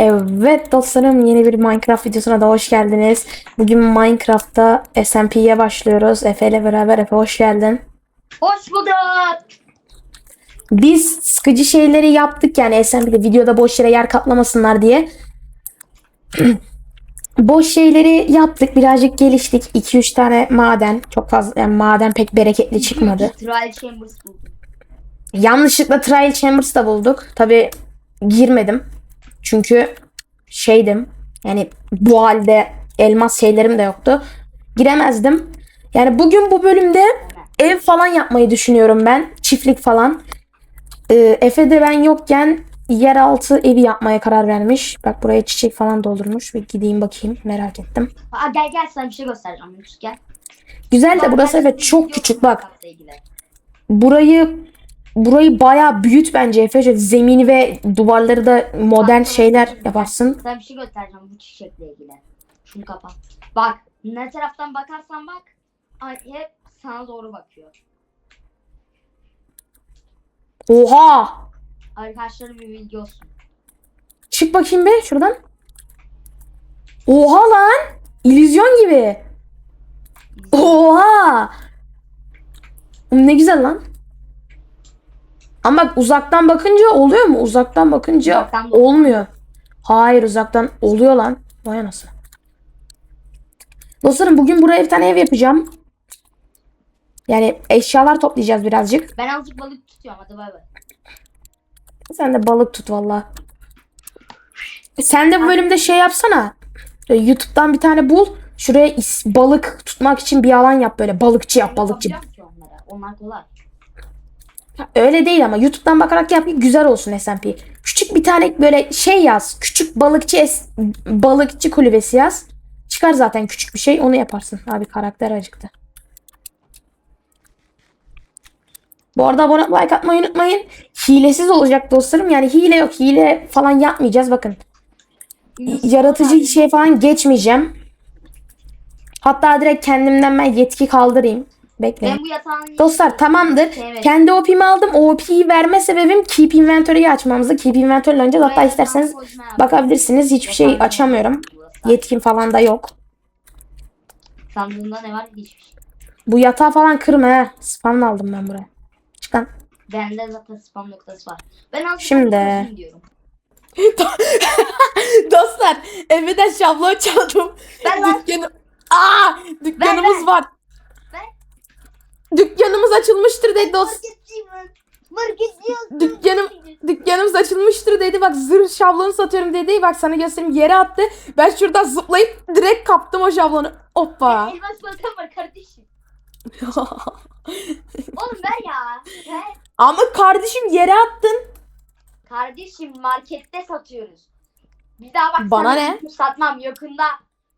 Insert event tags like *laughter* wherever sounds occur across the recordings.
Evet dostlarım yeni bir Minecraft videosuna da hoş geldiniz. Bugün Minecraft'ta SMP'ye başlıyoruz. Efe ile beraber Efe hoş geldin. Hoş bulduk. Biz sıkıcı şeyleri yaptık yani SMP'de videoda boş yere yer kaplamasınlar diye. *clears throat* boş şeyleri yaptık birazcık geliştik. 2-3 tane maden çok fazla yani maden pek bereketli çıkmadı. Trial Chambers buldum. Yanlışlıkla Trial Chambers da bulduk. Tabi girmedim. Çünkü şeydim. Yani bu halde elmas şeylerim de yoktu. Giremezdim. Yani bugün bu bölümde ev falan yapmayı düşünüyorum ben. Çiftlik falan. Ee, Efe'de ben yokken yeraltı evi yapmaya karar vermiş. Bak buraya çiçek falan doldurmuş. Bir gideyim bakayım. Merak ettim. Aa, gel gel sana bir şey göstereceğim gel. Güzel de burası evet çok küçük bak. Burayı burayı bayağı büyüt bence Efe. Şöyle zemini ve duvarları da modern şeyler yaparsın. Sana bir şey göstereceğim bu çiçekle ilgili. Şunu kapat. Bak ne taraftan bakarsan bak hep sana doğru bakıyor. Oha! Arkadaşları bir bilgi olsun. Çık bakayım be şuradan. Oha lan! İllüzyon gibi. Oha! Ne güzel lan. Ama bak uzaktan bakınca oluyor mu? Uzaktan bakınca Uzaktan olmuyor. Hayır uzaktan oluyor lan. Vay anasını. Dostlarım bugün buraya bir tane ev yapacağım. Yani eşyalar toplayacağız birazcık. Ben azıcık balık tutuyorum hadi bay bay. Sen de balık tut valla. Sen de bu bölümde şey yapsana. YouTube'dan bir tane bul. Şuraya balık tutmak için bir alan yap böyle. Balıkçı yap balıkçı. Onlar kolay. Öyle değil ama YouTube'dan bakarak yap ki güzel olsun SMP. Küçük bir tane böyle şey yaz. Küçük balıkçı es- balıkçı kulübesi yaz. Çıkar zaten küçük bir şey onu yaparsın. Abi karakter acıktı. Bu arada abone like atmayı unutmayın. Hilesiz olacak dostlarım. Yani hile yok. Hile falan yapmayacağız. Bakın. Yaratıcı şey falan geçmeyeceğim. Hatta direkt kendimden ben yetki kaldırayım. Bekleyin. Ben bu yatağın Dostlar tamamdır. Evet. Kendi OP'mi aldım. O OP'yi verme sebebim Keep Inventory'yi açmamızı. Keep Inventory'le oynayacağız. Hatta isterseniz bakabilirsiniz. Hiçbir şey açamıyorum. Yetkim falan da yok. Sandığında ne var? Hiçbir şey. Bu yatağı falan kırma he. Spam aldım ben buraya. Çıkan. Bende zaten spam noktası var. Ben azıcık Şimdi. diyorum. *laughs* Dostlar evden şablon çaldım. Ben Dükkanı... Aa, dükkanımız Ver, var. Dükkanımız açılmıştır dedi ben. Marketçiyim. Dükkanım dükkanımız açılmıştır dedi. Bak zırh şablonu satıyorum dedi. Bak sana göstereyim yere attı. Ben şuradan zıplayıp direkt kaptım o şablonu. Hoppa. Elmas baltam var kardeşim. *laughs* Oğlum ver ya. Ver. Ama kardeşim yere attın. Kardeşim markette satıyoruz. Bir daha bak Bana ne? satmam yakında.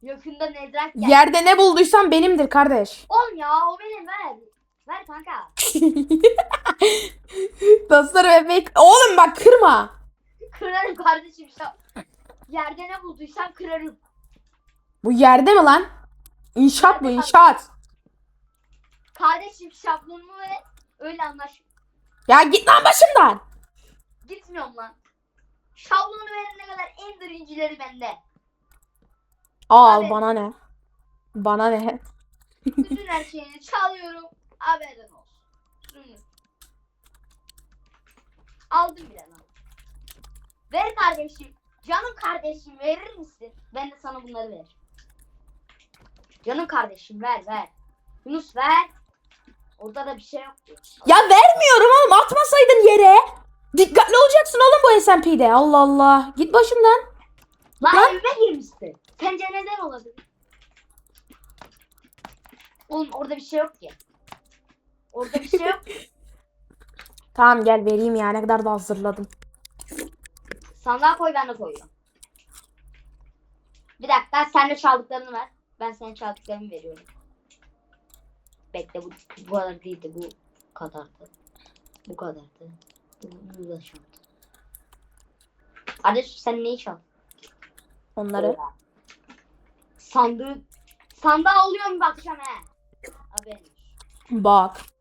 Yakında nedret gel. Yerde ne bulduysan benimdir kardeş. Oğlum ya o benim ver. Ver kanka. *laughs* Dostlarım epey... Oğlum bak kırma. Kırarım kardeşim. Şa- Yerde ne bulduysan kırarım. Bu yerde mi lan? İnşaat bu inşaat. Kardeşim şablonumu ve öyle anlaş. Ya git lan başımdan. Gitmiyorum lan. Şablonu verene kadar en birincileri bende. Al Abi. bana ne? Bana ne? Bütün her şeyini çalıyorum. Haberin olsun. Sürünün. Aldım bile lan. Ver kardeşim. Canım kardeşim verir misin? Ben de sana bunları veririm. Canım kardeşim ver ver. Yunus ver. Orada da bir şey yok. Ya vermiyorum oğlum atmasaydın yere. Dikkatli olacaksın oğlum bu SMP'de. Allah Allah. Git başımdan. Lan, Lan. evime girmişsin. Sence neden olabilir? Oğlum orada bir şey yok ki. Orada bir şey yok. *laughs* Tamam gel vereyim ya ne kadar da hazırladım. Sandığa koy ben de koyuyorum. Bir dakika sen de çaldıklarını ver. Ben senin çaldıklarını veriyorum. Bekle bu bu kadar değildi bu kadardı. Bu kadardı. Bu, da çaldı. Kardeş sen neyi çaldın? Onları. Sandığı sandığa mu bakacağım he? Haberin. Bak.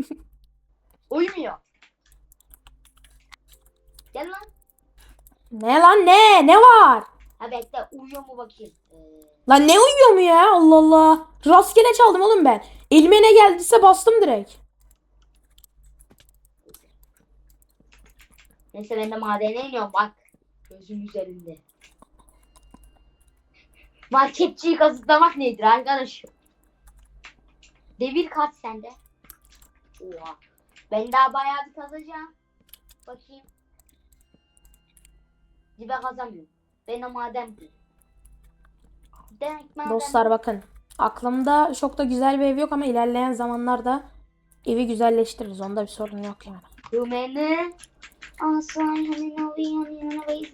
*laughs* Uyumuyor. Gel lan. Ne lan ne? Ne var? Ha bekle uyuyor mu bakayım. Ee, Lan ne uyuyor mu ya? Allah Allah. Rastgele çaldım oğlum ben. Elime ne geldiyse bastım direkt. neyse ben de madene iniyorum bak. Gözüm üzerinde. Marketçiyi kazıklamak nedir arkadaşım? Devir kaç sende? Oha. Ben daha bayağı bir kazacağım. Bakayım. Dibe kazamıyorum. Ben de maden bulayım. Demek maden Dostlar bakın. Aklımda çok da güzel bir ev yok ama ilerleyen zamanlarda evi güzelleştiririz. Onda bir sorun yok yani. Hümeni Aslan hemen alayım yanına.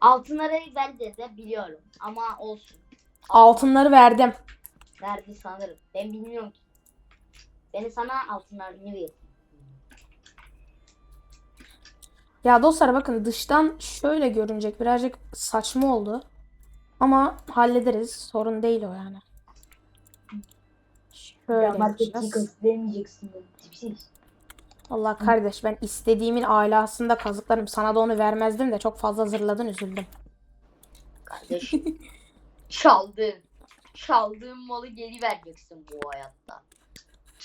Altınları de, de biliyorum ama olsun. Altınları verdim. Verdi sanırım. Ben bilmiyorum ki. Beni sana altınlarını ver. Ya dostlar bakın dıştan şöyle görünecek. Birazcık saçma oldu. Ama hallederiz. Sorun değil o yani. Şöyle yapacağız. kazıklayamayacaksın. Tipsiz. Allah kardeş ben istediğimin alasında kazıklarım. Sana da onu vermezdim de çok fazla zırladın üzüldüm. Kardeşim. *laughs* Çaldın. Çaldığın malı geri vereceksin bu hayatta.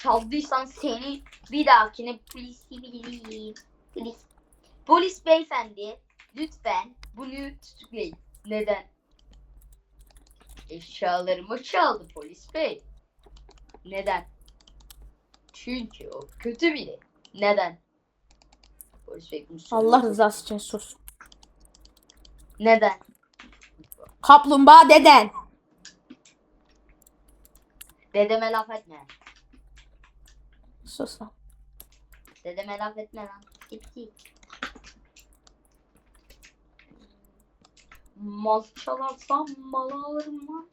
Çaldıysan seni bir dahakine polis bileyim. Polis. Polis beyefendi lütfen bunu tutuklayın. Neden? Eşyalarımı çaldı polis bey. Neden? Çünkü o kötü biri. Neden? Polis bey bunu Allah rızası için sus. Neden? Kaplumbağa deden. Dedeme laf etme. Sus lan. Dedeme laf etme lan. Git git. Mal çalarsam mal alırım lan.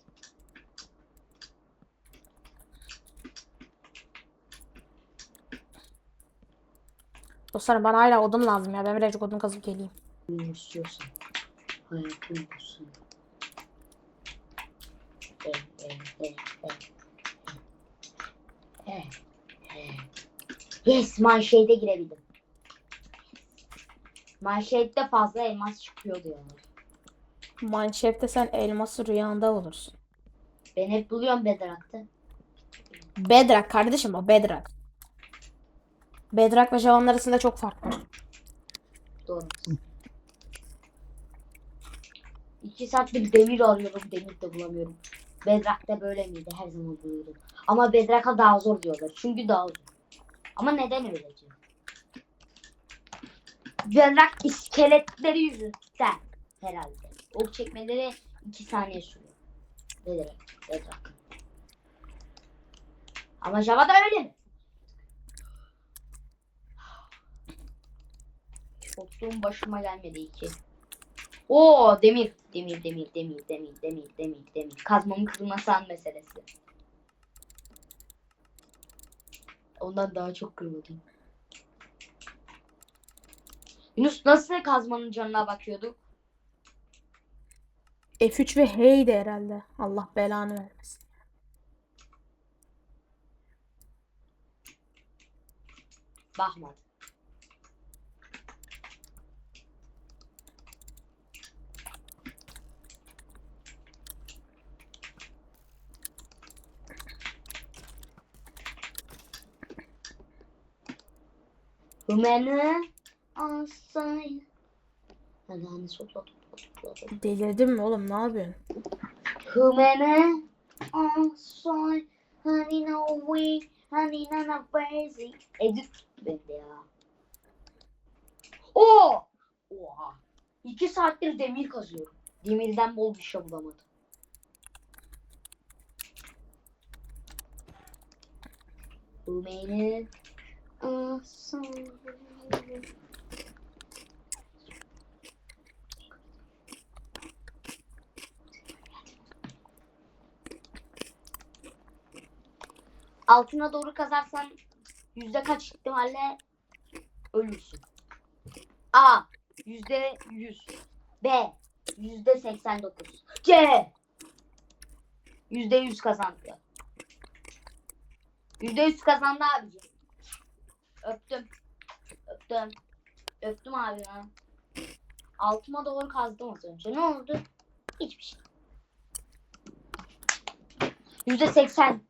Dostlarım bana hala odun lazım ya. Ben birazcık odun kazıp geleyim. Ne istiyorsan. Hayatın olsun. Eh, eh, eh, eh. Eh, eh. Yes manşete girebildim. Manşette fazla elmas çıkıyor diyorlar. Manşefte sen elması rüyanda bulursun. Ben hep buluyorum Bedrock'ta. Bedrock kardeşim o Bedrock. Bedrock ve Javan arasında çok fark var. Doğru. İki saattir demir arıyorum, demir de bulamıyorum. Bedrock'ta böyle miydi? Her zaman buluyordum. Ama Bedrock'a daha zor diyorlar. Çünkü daha zor. Ama neden diyor? Bedrock iskeletleri yüzünden herhalde. Ok çekmeleri iki saniye sürüyor. Bedrock. Bedrock. Ama Java'da öyle mi? Korktuğum başıma gelmedi iki. Oo demir. Demir demir demir demir demir demir demir. Kazmamın kırılması an meselesi. Ondan daha çok kırıldım. Yunus nasıl kazmanın canına bakıyorduk? F3 ve H'ydi herhalde. Allah belanı vermesin. Bakmadım. Hümeni asay. Hadi hani topla topla topla. Delirdin mi oğlum ne yapıyorsun? Hümeni asay. Hani no way. Hani nana basic. Edit bende ya. Oo! Oha. İki saattir demir kazıyorum. Demirden bol bir şey bulamadım. Hümeni altına doğru kazarsan yüzde kaç ihtimalle ölürsün. A yüzde yüz. B yüzde seksen dokuz. C yüzde yüz kazandı. Yüzde yüz kazandı abicim. Öptüm. Öptüm. Öptüm abi ya. Altıma doğru kazdım az önce. Ne oldu? Hiçbir şey. Yüzde seksen.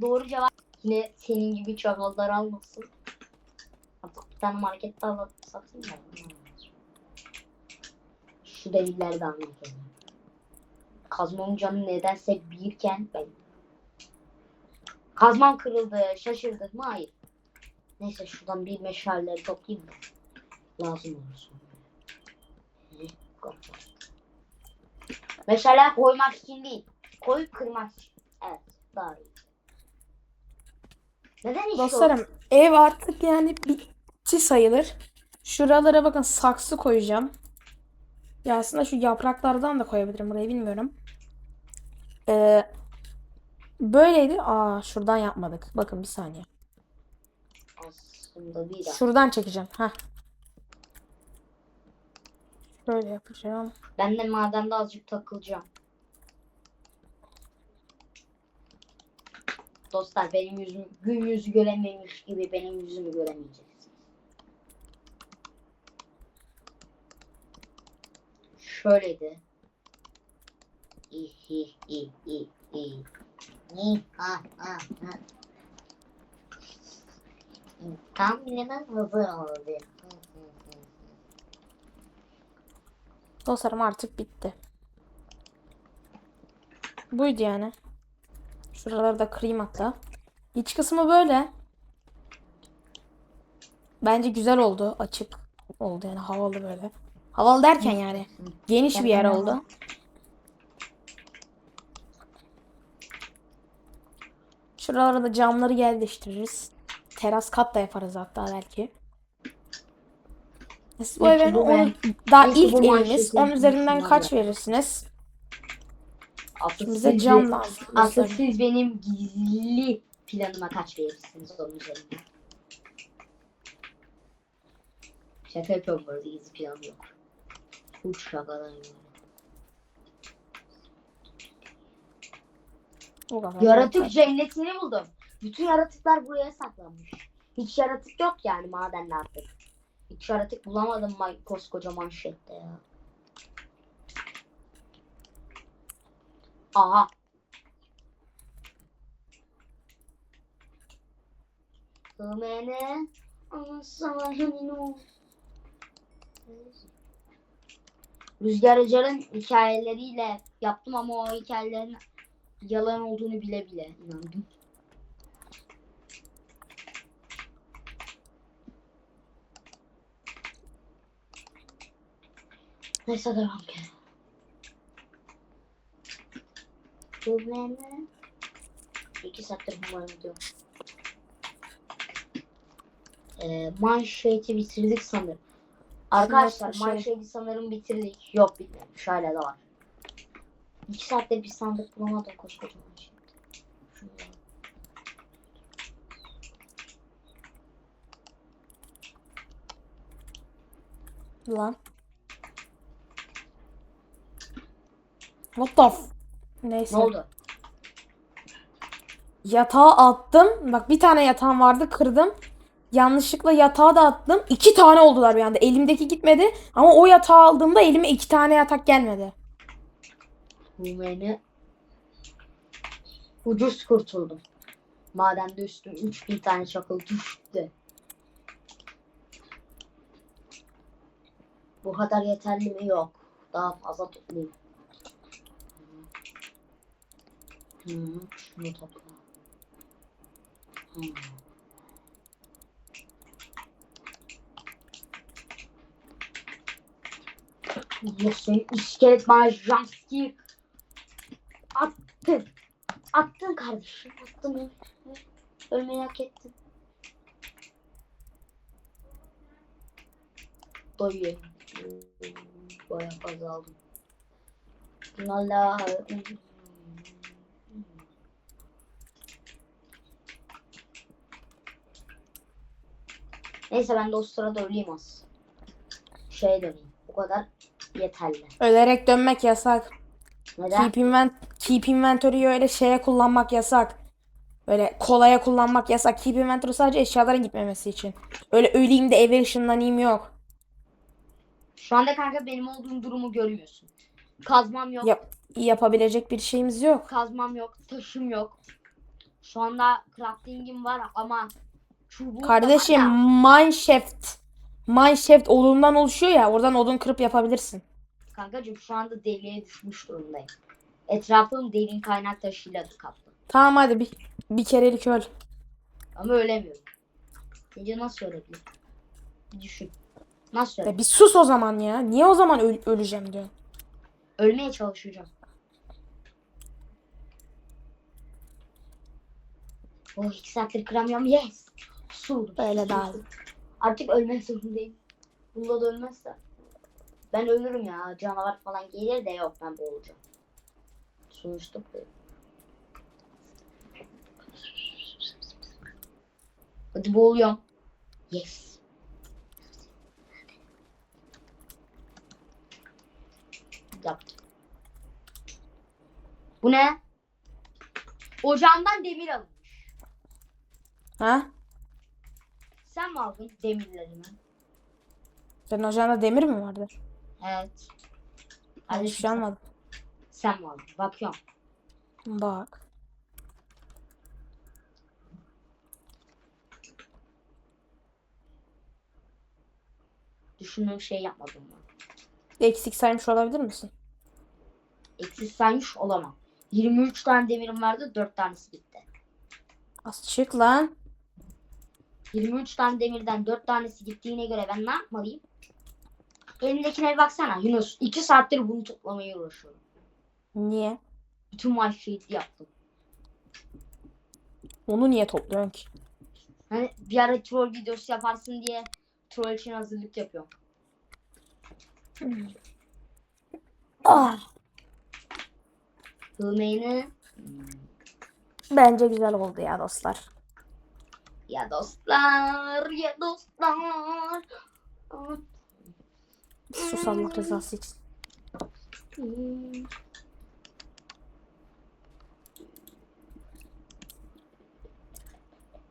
Doğru cevap. Yine senin gibi çakallar almasın. Artık bir tane markette alıp satayım da. Şu delilleri de anlatayım. Kazmamın canı nedense birken ben Kazmam kırıldı. Şaşırdım mı? Hayır. Neyse şuradan bir meşaleleri toplayayım da. Lazım olur sonra. Meşale koymak için değil. Koyup kırmak için. Evet. Daha iyi. Neden hiç yok? Dostlarım ev artık yani bitti sayılır. Şuralara bakın saksı koyacağım. Ya aslında şu yapraklardan da koyabilirim buraya bilmiyorum. Ee, böyleydi. Aa şuradan yapmadık. Bakın bir saniye. Aslında bir dakika. Şuradan çekeceğim. Heh. Böyle yapacağım. Ben de madende azıcık takılacağım. Dostlar benim yüzüm gün yüzü görememiş gibi benim yüzümü göremeyeceksiniz. Şöyleydi. İ hi i i i. Ni ha ha ha. Tam neden hazır oldu. Dostlarım artık bitti. Buydu yani. Şuraları da kırayım hatta. İç kısmı böyle. Bence güzel oldu. Açık oldu yani havalı böyle. Havalı derken yani geniş bir yer oldu. Şuralara da camları yerleştiririz. Teras kat da yaparız hatta belki. Siz bu evin ben- daha Peki, ilk eviniz. manşeti 10 üzerinden kaç verirsiniz? Asıl Bize cam lazım. Asıl siz benim gizli planıma kaç verirsiniz onun üzerinde? Şaka yapıyorum bu arada gizli planım yok. Uç şakadan. Yaratık cennetini buldum. Bütün yaratıklar buraya saklanmış. Hiç yaratık yok yani madenle artık. Hiç yaratık bulamadım ma- koskoca manşette ya. Aha. Hümene Anasahinu Rüzgar Acar'ın hikayeleriyle yaptım ama o hikayelerin yalan olduğunu bile bile inandım. Neyse devam ki. Hümene İki saattir umarım diyorum. Ee, manşeti bitirdik sanırım. Arkadaşlar Şey- manşeti sanırım bitirdik. Yok bitmemiş. Hala da var. İki saatte bir sandık bulamadım koskoca manşet. Şunu Lan. What the f- Neyse. Ne oldu? Yatağa attım. Bak bir tane yatağım vardı kırdım. Yanlışlıkla yatağa da attım. İki tane oldular bir anda. Elimdeki gitmedi. Ama o yatağı aldığımda elime iki tane yatak gelmedi. Hümeni ucuz kurtuldum. Madende üstüm 3000 tane çakıl düştü. Bu kadar yeterli mi? Yok. Daha fazla toplayayım. Hı, şunu topla. Senin iskelet bana jumpscare attın. Attın kardeşim. Attın. Ölmeyi hak ettin. Dayı. Bayağı fazla aldım. Lala. Neyse ben de o sırada öleyim az. Şey döneyim. Bu kadar yeterli. Ölerek dönmek yasak. Neden? Keep, invent Keep inventory'yi öyle şeye kullanmak yasak. Böyle kolaya kullanmak yasak. Keep inventory sadece eşyaların gitmemesi için. Öyle öleyim de eve ışınlanayım yok. Şu anda kanka benim olduğum durumu görüyorsun. Kazmam yok. Yap yapabilecek bir şeyimiz yok. Kazmam yok. Taşım yok. Şu anda crafting'im var ama çubuğum da Kardeşim var ya. mineshaft. Mineshaft odundan oluşuyor ya. Oradan odun kırıp yapabilirsin. Kankacığım şu anda deliğe düşmüş durumdayım. Etrafım derin kaynak taşıyla kaplı. Tamam hadi bir, bir kerelik öl. Ama ölemiyorum. Sence nasıl ölebilir? Bir düşün. Nasıl? Ya bir sus o zaman ya. Niye o zaman öl- öleceğim diyorsun? Ölmeye çalışacağım. Oh iki saattir kıramıyorum. Yes. Böyle Su daha buldum. Artık ölmek zorundayım. Bunda da ölmezse. Ben ölürüm ya. Canavar falan gelir de yok ben boğulacağım. Sonuçta bu. Hadi boğuluyorum. Yes. Yaptım. Bu ne? Ocağımdan demir alınmış. Ha? Sen mi aldın demirlerimi? Senin ocağında demir mi vardı? Evet. Ben Kardeşim hiç şey almadım. Sen mi aldın? Bakıyorum. Bak. Düşündüğüm şey yapmadım ben. Eksik saymış olabilir misin? Eksiz saymış olamam. 23 tane demirim vardı 4 tanesi gitti. Az çık lan. 23 tane demirden 4 tanesi gittiğine göre ben ne yapmalıyım? Elimdekine bir baksana Yunus. 2 saattir bunu toplamaya uğraşıyorum. Niye? Bütün maç şeyi yaptım. Onu niye topluyorsun ki? Hani bir ara troll videosu yaparsın diye troll için hazırlık yapıyorum. Ah, bence güzel oldu ya dostlar. Ya dostlar ya dostlar. Sus Allah rızası için.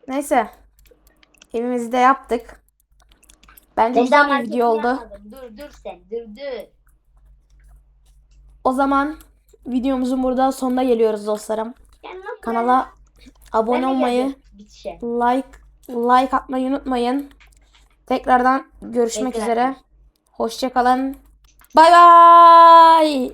Neyse. Evimizi de yaptık. Bence güzel bir video oldu. yapmadım. Dur dur sen dur dur. O zaman videomuzun burada sonuna geliyoruz dostlarım. Kanala abone olmayı, bitişe. like like atmayı unutmayın. Tekrardan görüşmek Bekle. üzere. Hoşça kalın. Bay bay.